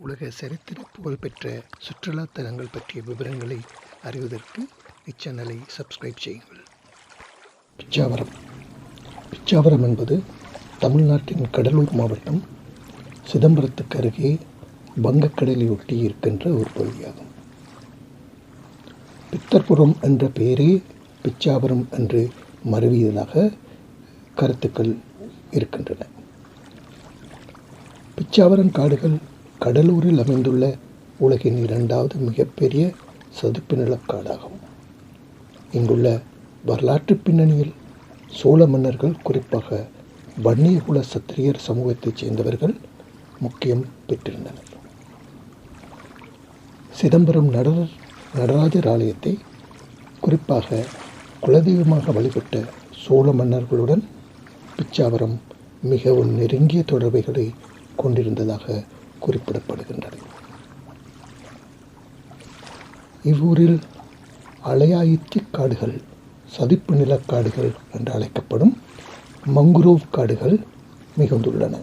உலக சரித்திர புகழ்பெற்ற சுற்றுலா தலங்கள் பற்றிய விவரங்களை அறிவதற்கு இச்சேனலை சப்ஸ்கிரைப் செய்யுங்கள். பிச்சாவரம். பிச்சாவரம் என்பது தமிழ்நாட்டின் கடலூர் மாவட்டம் சிதம்பரத்துக்கு அருகே வங்கக்கடலை ஒட்டி இருக்கின்ற ஒரு பகுதியாகும். பித்தர்புரம் என்ற பெயரே பிச்சாவரம் என்று மருவியதாக கருத்துக்கள் இருக்கின்றன. பிச்சாவரம் காடுகள் கடலூரில் அமைந்துள்ள உலகின் இரண்டாவது மிகப்பெரிய சதுப்பு நிலக்காடாகும். இங்குள்ள வரலாற்று பின்னணியில் சோழ மன்னர்கள் குறிப்பாக வன்னியகுல சத்திரியர் சமூகத்தைச் சேர்ந்தவர்கள் முக்கியம் பெற்றிருந்தனர். சிதம்பரம் நடர நடராஜர் ஆலயத்தை குறிப்பாக குலதெய்வமாக வழிபட்ட சோழ மன்னர்களுடன் பிச்சாவரம் மிகவும் நெருங்கிய தொடர்புகளை கொண்டிருந்ததாக குறிப்பிடப்படுகின்றது. இவ்வூரில் அலையாயித்தி காடுகள் சதிப்பு நிலக்காடுகள் என்று அழைக்கப்படும் மங்குரோவ் காடுகள் மிகுந்துள்ளன.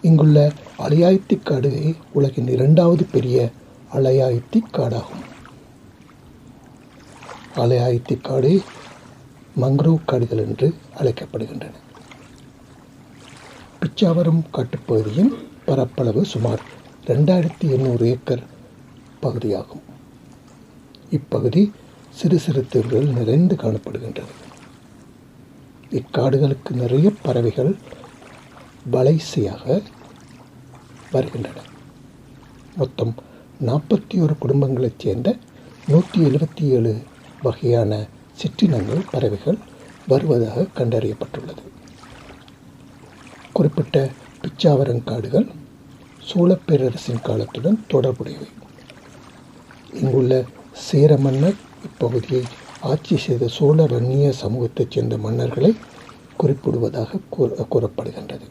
இங்குள்ள அலையாயத்தி காடுகை உலகின் இரண்டாவது பெரிய அலையாயத்தி காடாகும். அலையாயத்தி காடு மங்க்ரோவ் காடுகள் என்று அழைக்கப்படுகின்றன. பிச்சாவரம் காட்டுப்பகுதியின் பரப்பளவு சுமார் ரெண்டாயிரத்தி எண்ணூறு ஏக்கர் பகுதியாகும். இப்பகுதி சிறு சிறு தீவுகள் நிறைந்து காணப்படுகின்றது. இக்காடுகளுக்கு நிறைய பறவைகள் வலைசையாக வருகின்றன. மொத்தம் நாற்பத்தி ஒரு குடும்பங்களைச் சேர்ந்த நூற்றி எழுபத்தி ஏழு வகையான சிற்றினங்கள் பறவைகள் வருவதாக கண்டறியப்பட்டுள்ளது. குறிப்பிட்ட பிச்சாவரங்காடுகள் சோழ பேரரசின் காலத்துடன் தொடர்புடையவை. இங்குள்ள சேர மன்னர் இப்பகுதியை ஆட்சி செய்த சோழ வன்னிய சமூகத்தைச் சேர்ந்த மன்னர்களை குறிப்பிடுவதாக கூறப்படுகின்றது.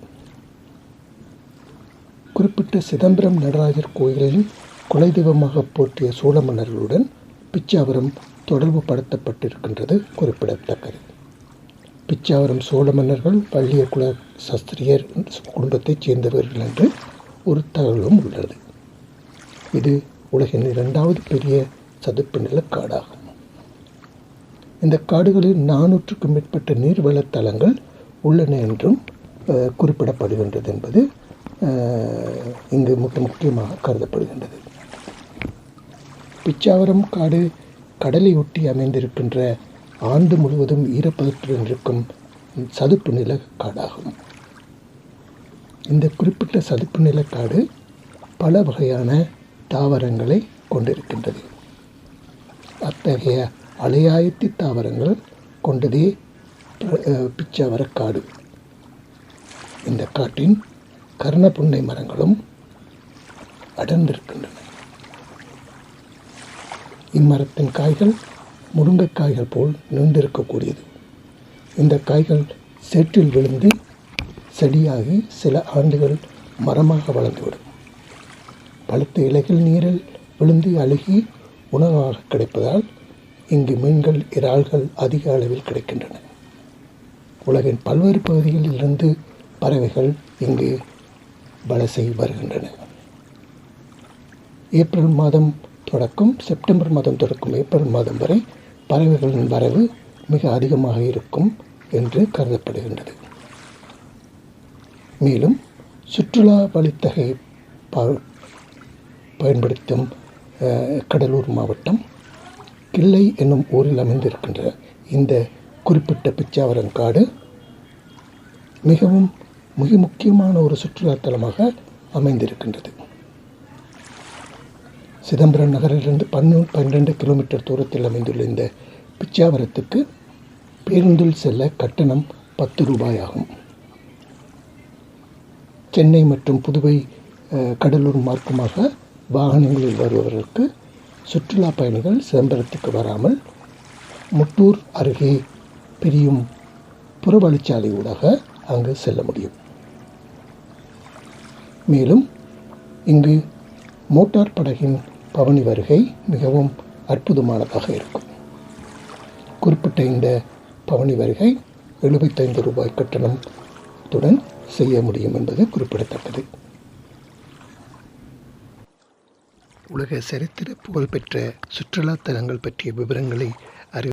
குறிப்பிட்ட சிதம்பரம் நடராஜர் கோயிலின் குலதெய்வமாக போற்றிய சோழ மன்னர்களுடன் பிச்சாவரம் தொடர்பு படுத்தப்பட்டிருக்கின்றது குறிப்பிடத்தக்கது. பிச்சாவரம் சோழ மன்னர்கள் பள்ளிய குல சஸ்திரியர் குடும்பத்தைச் சேர்ந்தவர்கள் என்று ஒரு தகவலும் உள்ளது. இது உலகின் இரண்டாவது பெரிய சதுப்பு நிலக்காடாகும் இந்த காடுகளில் நானூற்றுக்கும் மேற்பட்ட நீர்வளத்தலங்கள் உள்ளன என்றும் குறிப்பிடப்படுகின்றது என்பது இங்கு மிக முக்கியமாக கருதப்படுகின்றது. பிச்சாவரம் காடு கடலை ஒட்டி அமைந்திருக்கின்ற ஆண்டு முழுவதும் ஈரப்பதத்துடன் இருக்கும் சதுப்பு நில காடாகும். இந்த குறிப்பிட்ட சதுப்பு நிலக்காடு பல வகையான தாவரங்களை கொண்டிருக்கின்றது. அத்தகைய அலையாயத்தி தாவரங்கள் கொண்டதே பிச்சாவர காடு. இந்த காட்டின் கர்ணப்புன்னை மரங்களும் அடர்ந்திருக்கின்றன. இம்மரத்தின் காய்கள் முருங்கைக்காய்கள் போல் நீண்டிருக்கக்கூடியது இந்த காய்கள் சேற்றில் விழுந்து செடியாகி சில ஆண்டுகள் மரமாக வளர்ந்துவிடும் பழுத்த இலைகள் நீரில் விழுந்து அழுகி உணவாக கிடைப்பதால் இங்கு மீன்கள் இறால்கள் அதிக அளவில் கிடைக்கின்றன. உலகின் பல்வேறு பகுதிகளில் இருந்து பறவைகள் இங்கு வலசை வருகின்றன. ஏப்ரல் மாதம் தொடக்கம் செப்டம்பர் மாதம் தொடக்கம் ஏப்ரல் மாதம் வரை பறவைகளின் வரவு மிக அதிகமாக இருக்கும் என்று கருதப்படுகின்றது. மேலும் சுற்றுலா வழித்தகை பயன்படுத்தும் கடலூர் மாவட்டம் கிள்ளை என்னும் ஊரில் அமைந்திருக்கின்ற இந்த குறிப்பிட்ட பிச்சாவரங்காடு மிகவும் மிக முக்கியமான ஒரு சுற்றுலாத்தலமாக அமைந்திருக்கின்றது. சிதம்பரம் நகரிலிருந்து பன்னு பன்னிரெண்டு கிலோமீட்டர் தூரத்தில் அமைந்துள்ள இந்த பிச்சாவரத்துக்கு பேருந்தில் செல்ல கட்டணம் பத்து ரூபாய் ஆகும் சென்னை மற்றும் புதுவை கடலூர் மார்க்கமாக வாகனங்களில் வருபவர்களுக்கு சுற்றுலா பயணிகள் சிதம்பரத்துக்கு வராமல் முட்டூர் அருகே பிரியும் புறவழிச்சாலை ஊடாக அங்கு செல்ல முடியும். மேலும் இங்கு மோட்டார் படகின் பவனி வருகை மிகவும் அற்புதமானதாக இருக்கும். குறிப்பிட்ட இந்த பவனி வருகை எழுபத்தைந்து ரூபாய் கட்டணத்துடன் செய்ய முடியும் என்பது குறிப்பிடத்தக்கது. உலக சரித்திர புகழ்பெற்ற சுற்றுலாத்தலங்கள் பற்றிய விவரங்களை